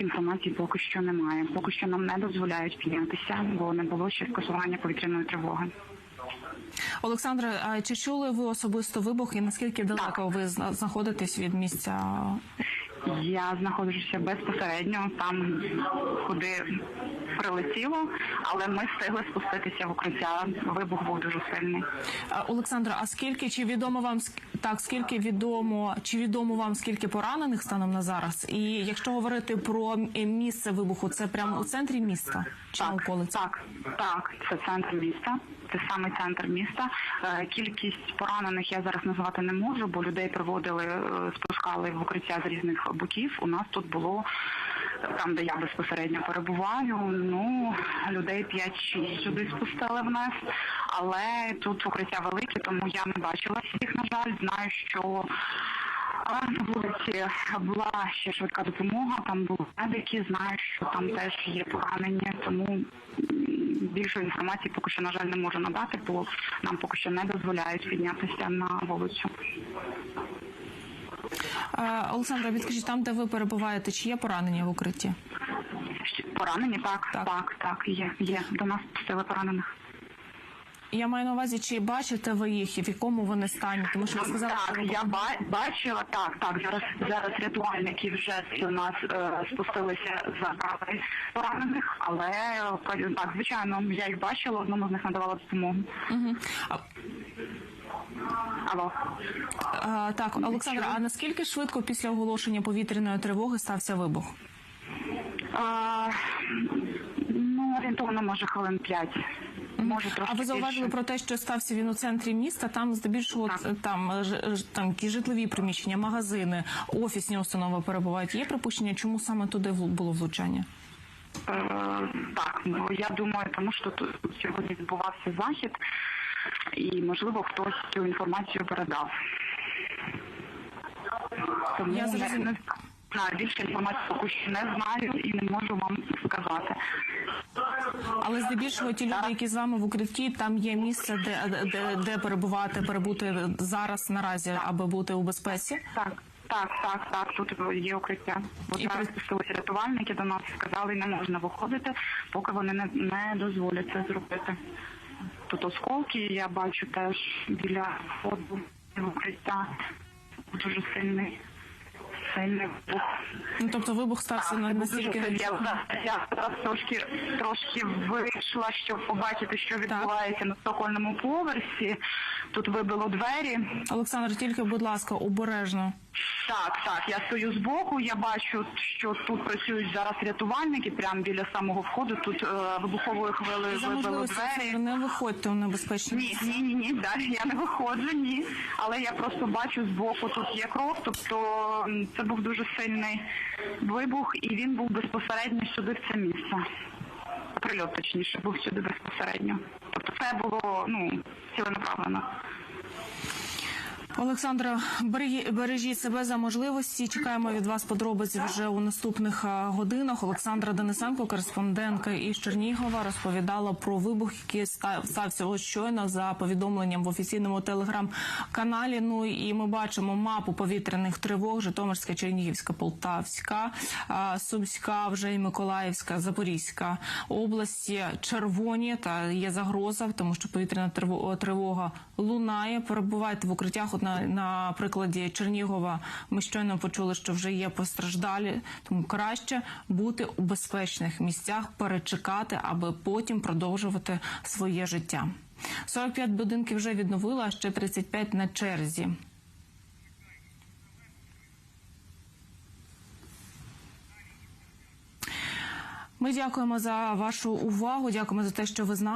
Інформації поки що немає. Поки що нам не дозволяють піднятися, бо не було ще скасування повітряної тривоги. Олександре, а чи чули ви особисто вибух і наскільки далеко ви знаходитесь від місця? Я знаходжуся безпосередньо там, куди прилетіло, але ми встигли спуститися в укриття. Вибух був дуже сильний. А, Олександре, а скільки чи відомо вам так, скільки відомо, чи відомо вам скільки поранених станом на зараз? І якщо говорити про місце вибуху, це прямо у центрі міста чи на околиці? так, так, це центр міста. Це саме центр міста. Е, Кількість поранених я зараз назвати не можу, бо людей приводили, е, спускали в укриття з різних боків. У нас тут було там, де я безпосередньо перебуваю. Ну людей 5-6 сюди спустили вниз, але тут укриття велике, тому я не бачила всіх. На жаль, знаю, що на вулиці була ще швидка допомога, там були медики, знаю, що там теж є поранення, тому м, більшої інформації поки що, на жаль, не можу надати, бо нам поки що не дозволяють піднятися на вулицю. А, Олександре, підкажіть, там, де ви перебуваєте, чи є поранення в укритті? Поранені? Так, Так. так, так, є, є. До нас пустили поранених. Я маю на увазі, чи бачите ви їх і в якому вони стані? Тому що ви сказали, Так, що я ба- бачила, так, так. Зараз зараз рятувальники вже до нас е, спустилися забрали поранених, але е, так, звичайно, я їх бачила, одному з них надавала допомогу. Мгм. Алло. а, так, Олександре, а наскільки швидко після оголошення повітряної тривоги стався вибух? А, ну, орієнтовно, може, хвилин п'ять. Може, трошки А ви зауважили більше. про те, що стався він у центрі міста? Там здебільшого Так. там е, ж- ж- там ті житлові приміщення, магазини, офісні установи перебувають. Є припущення, чому саме туди було влучання? Е, так, ну, я думаю, тому що тут сьогодні відбувався захід, і, можливо, хтось цю інформацію передав. Тому Я зрозуміла. не знаю, більше інформації поки що не знаю і не можу вам сказати. Але здебільшого ті люди, які з вами в укритті, там є місце, де, де, де перебувати, перебути зараз наразі, аби бути у безпеці. Так, так, так, так. Тут є укриття. Бо І зараз при- рятувальники до нас сказали, не можна виходити, поки вони не, не дозволять це зробити. Тут осколки я бачу теж біля входу укриття. Дуже сильний, сильний вибух. Ну тобто вибух стався на настільки я, я зараз трошки трошки вийшла, щоб побачити, що відбувається на стокольному поверсі. Тут вибило двері. Олександр, тільки, будь ласка, обережно. Так, так, я стою збоку, я бачу, що тут працюють зараз рятувальники, прямо біля самого входу. Тут е, вибуховою хвилею За вибило двері. не виходьте у небезпечні Ні, ні, ні, ні, далі я не виходжу, ні. Але я просто бачу збоку тут є кров, тобто м, це був дуже сильний вибух, і він був безпосередньо сюди в це місце. Прильот, точніше, був сюди безпосередньо. Тобто це було ну ціленаправлено. Олександра, бережіть себе за можливості. Чекаємо від вас подробиць вже у наступних годинах. Олександра Денисенко, кореспондентка із Чернігова, розповідала про вибух, який ста- стався ось щойно за повідомленням в офіційному телеграм-каналі. Ну і ми бачимо мапу повітряних тривог: Житомирська, Чернігівська, Полтавська, Сумська, вже і Миколаївська, Запорізька області червоні та є загроза, тому що повітряна триво- тривога лунає. Перебувайте в укриттях. На, на прикладі Чернігова ми щойно почули, що вже є постраждалі, тому краще бути у безпечних місцях, перечекати, аби потім продовжувати своє життя. 45 будинків вже відновили, а ще 35 на черзі. Ми дякуємо за вашу увагу. Дякуємо за те, що ви з нами.